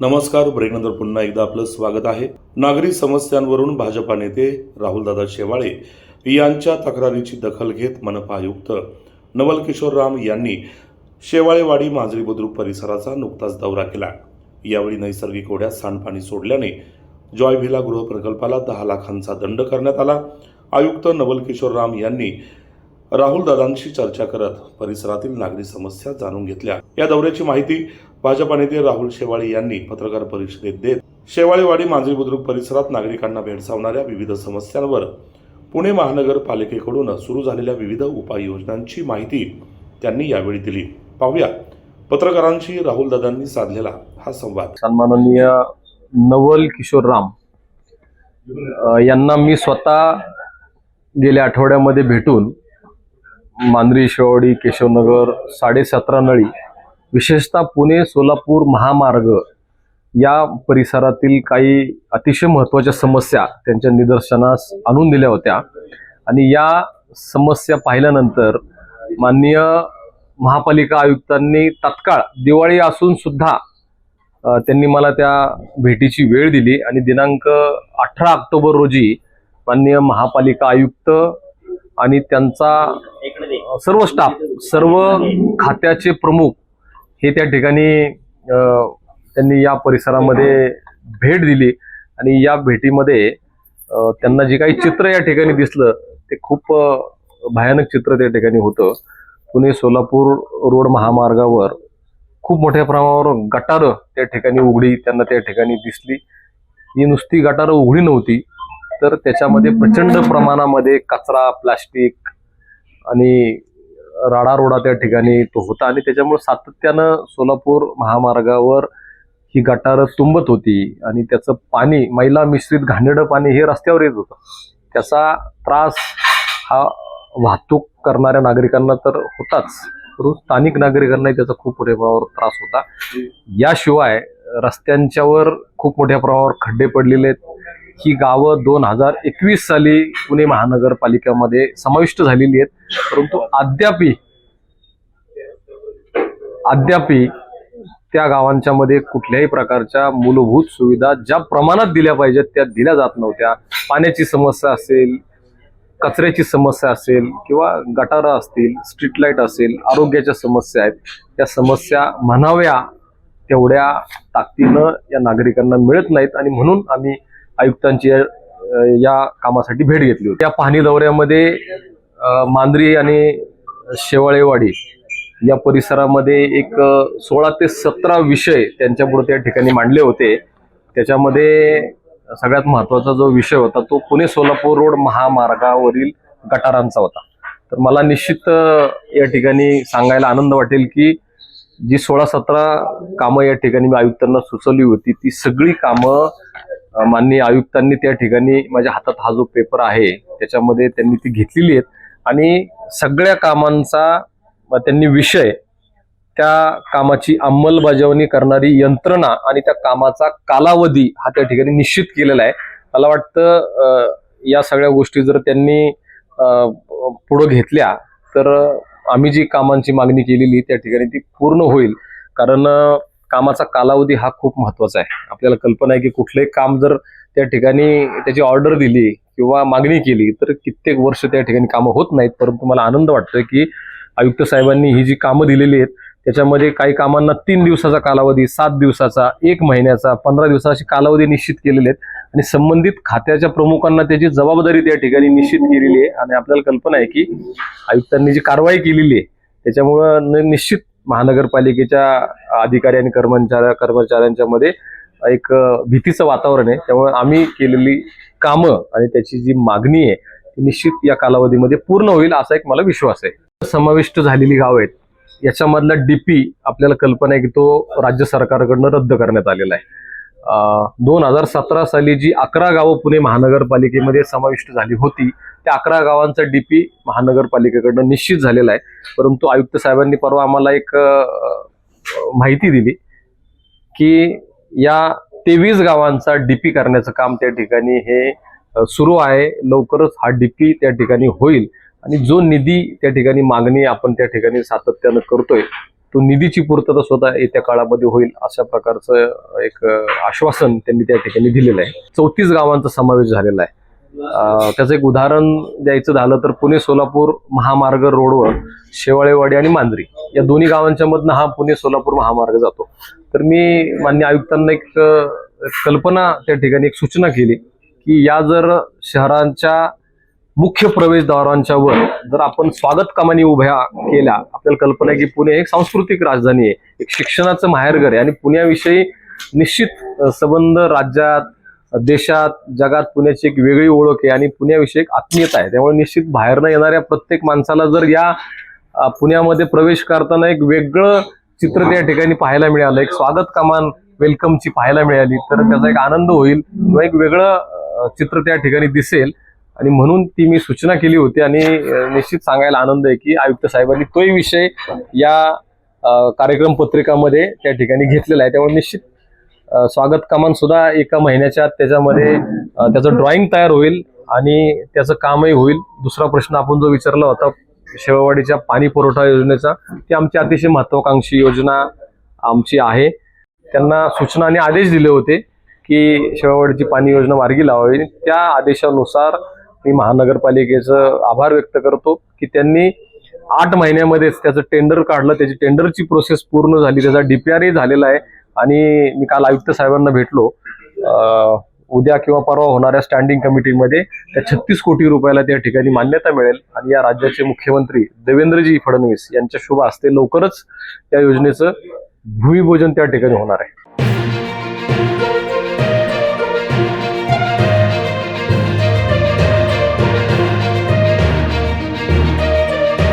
नमस्कार ब्रेकनंतर पुन्हा एकदा आपलं स्वागत आहे. नागरी समस्यांवरून भाजपा नेते राहुलदादा शेवाळे यांच्या तक्रारीची दखल घेत मनपा आयुक्त नवल किशोर राम यांनी शेवाळेवाडी मांजरी बुद्रुक परिसराचा नुकताच दौरा केला. यावेळी नैसर्गिक ओढ्यात सांडपाणी सोडल्याने जॉय व्हिला गृह प्रकल्पाला दहा लाखांचा दंड करण्यात आला. आयुक्त नवल किशोर राम यांनी राहुल दादांशी चर्चा करत परिसरातील नागरी समस्या जाणून घेतल्या. या दौऱ्याची माहिती भाजपा नेते राहुल शेवाळे यांनी पत्रकार परिषदेत देत शेवाळेवाडी मांजरी बुद्रुक परिसरात नागरिकांना भेडसावणाऱ्या विविध समस्यांवर पुणे महानगरपालिकेकडून सुरू झालेल्या विविध उपाययोजनांची माहिती त्यांनी यावेळी दिली. पाहूया. पत्रकारांशी राहुल दादांनी साधलेला हा संवाद. सन्माननीय नवल किशोर राम यांना मी स्वतः गेल्या आठवड्यामध्ये भेटून मांजरी शेवाडी केशवनगर साडेसतरा नळी विशेषतः पुणे सोलापूर महामार्ग या परिसरातील काही अतिशय महत्त्वाच्या समस्या त्यांच्या निदर्शनास आणून दिल्या होत्या. आणि या समस्या पाहिल्यानंतर माननीय महापालिका आयुक्तांनी तत्काळ दिवाळी असून सुद्धा त्यांनी मला त्या भेटीची वेळ दिली. आणि दिनांक अठरा ऑक्टोबर रोजी माननीय महापालिका आयुक्त आणि त्यांचा सर्व स्टाफ सर्व खात्याचे प्रमुख हे त्या ठिकाणी त्यांनी या परिसरामध्ये भेट दिली. आणि या भेटीमध्ये त्यांना जे काही चित्र या ठिकाणी दिसलं ते खूप भयानक चित्र त्या ठिकाणी होतं. पुणे सोलापूर रोड महामार्गावर खूप मोठ्या प्रमाणावर गटारं त्या ठिकाणी उघडी त्यांना त्या ठिकाणी दिसली. ही नुसती गटारं उघडी नव्हती तर त्याच्यामध्ये प्रचंड प्रमाणामध्ये कचरा प्लास्टिक आणि राडारोडा त्या ठिकाणी तो होता आणि त्याच्यामुळे सातत्यानं सोलापूर महामार्गावर ही गटारं तुंबत होती आणि त्याचं पाणी मैला मिश्रित घाणेडं पाणी हे रस्त्यावर येत होतं. त्याचा त्रास हा वाहतूक करणाऱ्या नागरिकांना तर होताच. परंतु स्थानिक नागरिकांनाही त्याचा खूप मोठ्या प्रमाणावर त्रास होता. याशिवाय रस्त्यांच्यावर खूप मोठ्या प्रमाणावर खड्डे पडलेले आहेत. ही गावं दोन हजार एकवीस साली पुणे महानगरपालिकेमध्ये समाविष्ट झालेली आहेत. परंतु अद्यापी अद्यापी त्या गावांच्या मध्ये कुठल्याही प्रकारच्या मूलभूत सुविधा ज्या प्रमाणात दिल्या पाहिजेत त्या दिल्या जात नव्हत्या. पाण्याची समस्या असेल कचऱ्याची समस्या असेल किंवा गटारं असतील स्ट्रीट लाइट असेल आरोग्याच्या समस्या आहेत त्या समस्या म्हणाव्या तेवढ्या ताकदीनं या नागरिकांना मिळत नाहीत आणि म्हणून आम्ही आयुक्तांची या कामासाठी भेट घेतली होती. त्या पाहणी दौऱ्यामध्ये अ, मांजरी आणि शेवाळेवाडी या परिसरामध्ये एक सोळा ते सतरा विषय त्यांच्यापुढे त्या ठिकाणी मांडले होते. त्याच्यामध्ये सगळ्यात महत्त्वाचा जो विषय होता तो पुणे सोलापूर रोड महामार्गावरील गटारांचा होता. तर मला निश्चित या ठिकाणी सांगायला आनंद वाटेल की जी सोळा सतरा कामं या ठिकाणी मी आयुक्तांना सुचवली होती ती सगळी कामं माननीय आयुक्तांनी त्या ठिकाणी माझ्या हातात हा जो पेपर आहे त्याच्यामध्ये त्यांनी ती घेतलेली आहेत. आणि सगळ्या कामांचा त्यांनी विषय त्या कामाची अंमलबजावणी करणारी यंत्रणा आणि त्या कामाचा कालावधी हा त्या ठिकाणी निश्चित केलेला आहे. मला वाटतं या सगळ्या गोष्टी जर त्यांनी पुढं घेतल्या तर आम्ही जी कामांची मागणी केलेली त्या ठिकाणी ती पूर्ण होईल. कारण कामाचा कालावधी हा खूप महत्त्वाचा आहे. आपल्याला कल्पना आहे की कुठलंही काम जर त्या ठिकाणी त्याची ऑर्डर दिली किंवा मागणी केली तर कित्येक वर्ष त्या ठिकाणी कामं होत नाहीत. परंतु मला आनंद वाटतोय की आयुक्त साहेबांनी ही जी कामं दिलेली आहेत त्याच्यामध्ये काही कामांना तीन दिवसाचा कालावधी सात दिवसाचा एक महिन्याचा पंधरा दिवसाची कालावधी निश्चित केलेले आहेत. आणि संबंधित खात्याच्या प्रमुखांना त्याची जबाबदारी त्या ठिकाणी निश्चित केलेली आहे. आणि आपल्याला कल्पना आहे की आयुक्तांनी जी कारवाई केलेली आहे त्याच्यामुळं न- निश्चित महानगरपालिकेच्या अधिकारी आणि कर्मचाऱ्या कर्मचाऱ्यांच्या मध्ये एक भीतीचं वातावरण आहे. त्यामुळे आम्ही केलेली कामं आणि त्याची जी मागणी आहे ती निश्चित या कालावधीमध्ये पूर्ण होईल असा एक मला विश्वास आहे. समाविष्ट झालेली गाव आहेत. याच्यामधला डीपी आपल्याला कल्पना आहे की तो राज्य सरकारकडनं रद्द करण्यात आलेला आहे. दोन हजार सतरा साली जी अकरा गावं पुणे महानगरपालिकेमध्ये समाविष्ट झाली होती त्या अकरा गावांचा डीपी महानगरपालिकेकडनं निश्चित झालेला आहे. परंतु आयुक्त साहेबांनी परवा आम्हाला एक माहिती दिली की या तेवीस गावांचा डीपी करण्याचं काम त्या ठिकाणी हे सुरू आहे. लवकरच हा डीपी त्या ठिकाणी होईल. आणि जो निधी त्या ठिकाणी मागणी आपण त्या ठिकाणी सातत्यानं करतोय तो निधीची पूर्तता स्वतः येत्या काळामध्ये होईल अशा प्रकारचं एक आश्वासन त्यांनी त्या ठिकाणी दिलेलं आहे. चौतीस गावांचा समावेश झालेला आहे. त्याचं एक उदाहरण द्यायचं झालं तर पुणे सोलापूर महामार्ग रोडवर शेवाळेवाडी आणि मांजरी या दोन्ही गावांच्या मधनं हा पुणे सोलापूर महामार्ग जातो. तर मी मान्य आयुक्तांना एक कल्पना त्या ठिकाणी एक सूचना केली की या जर शहरांच्या मुख्य प्रवेशद्वारांच्या वर जर आपण स्वागत कामाने उभ्या केल्या आपल्याला कल्पना आहे की पुणे एक सांस्कृतिक राजधानी आहे एक शिक्षणाचं माहेरघर आहे आणि पुण्याविषयी निश्चित संबंध राज्यात देशात जगात पुण्याची एक वेगळी ओळख आहे आणि पुण्याविषयी एक आत्मीयता आहे. त्यामुळे निश्चित बाहेरनं येणाऱ्या प्रत्येक माणसाला जर या पुण्यामध्ये प्रवेश करताना एक वेगळं चित्र त्या ठिकाणी पाहायला मिळालं एक स्वागत कमान वेलकमची पाहायला मिळाली तर त्याचा एक आनंद होईल किंवा एक वेगळं चित्र त्या ठिकाणी दिसेल. आणि म्हणून ती मी सूचना केली होती आणि निश्चित सांगायला आनंद आहे की आयुक्त साहेबांनी तोही विषय या कार्यक्रम पत्रिकामध्ये त्या ठिकाणी घेतलेला आहे. त्यामुळे निश्चित स्वागत कमान सुद्धा एका महिन्याच्या आत त्याच्यामध्ये त्याचं ड्रॉइंग तयार होईल आणि त्याचं कामही होईल. दुसरा प्रश्न आपण जो विचारला होता शेवावाडीच्या पाणी पुरवठा योजनेचा ती आमची अतिशय महत्वाकांक्षी योजना आमची आहे. त्यांना सूचना आणि आदेश दिले होते की शेववाडीची पाणी योजना मार्गी लावावी. त्या आदेशानुसार मी महानगरपालिकेचं आभार व्यक्त करतो की त्यांनी आठ महिन्यामध्येच त्याचं टेंडर काढलं. त्याची टेंडरची प्रोसेस पूर्ण झाली. त्याचा डीपीआरही झालेला आहे. आणि मी काल आयुक्त साहेबांना भेटलो. उद्या किंवा परवा होणाऱ्या स्टँडिंग कमिटीमध्ये त्या छत्तीस कोटी रुपयाला त्या ठिकाणी मान्यता मिळेल आणि या राज्याचे मुख्यमंत्री देवेंद्रजी फडणवीस यांच्या शुभ हस्ते लवकरच त्या योजनेचं भूमिपूजन त्या ठिकाणी होणार आहे.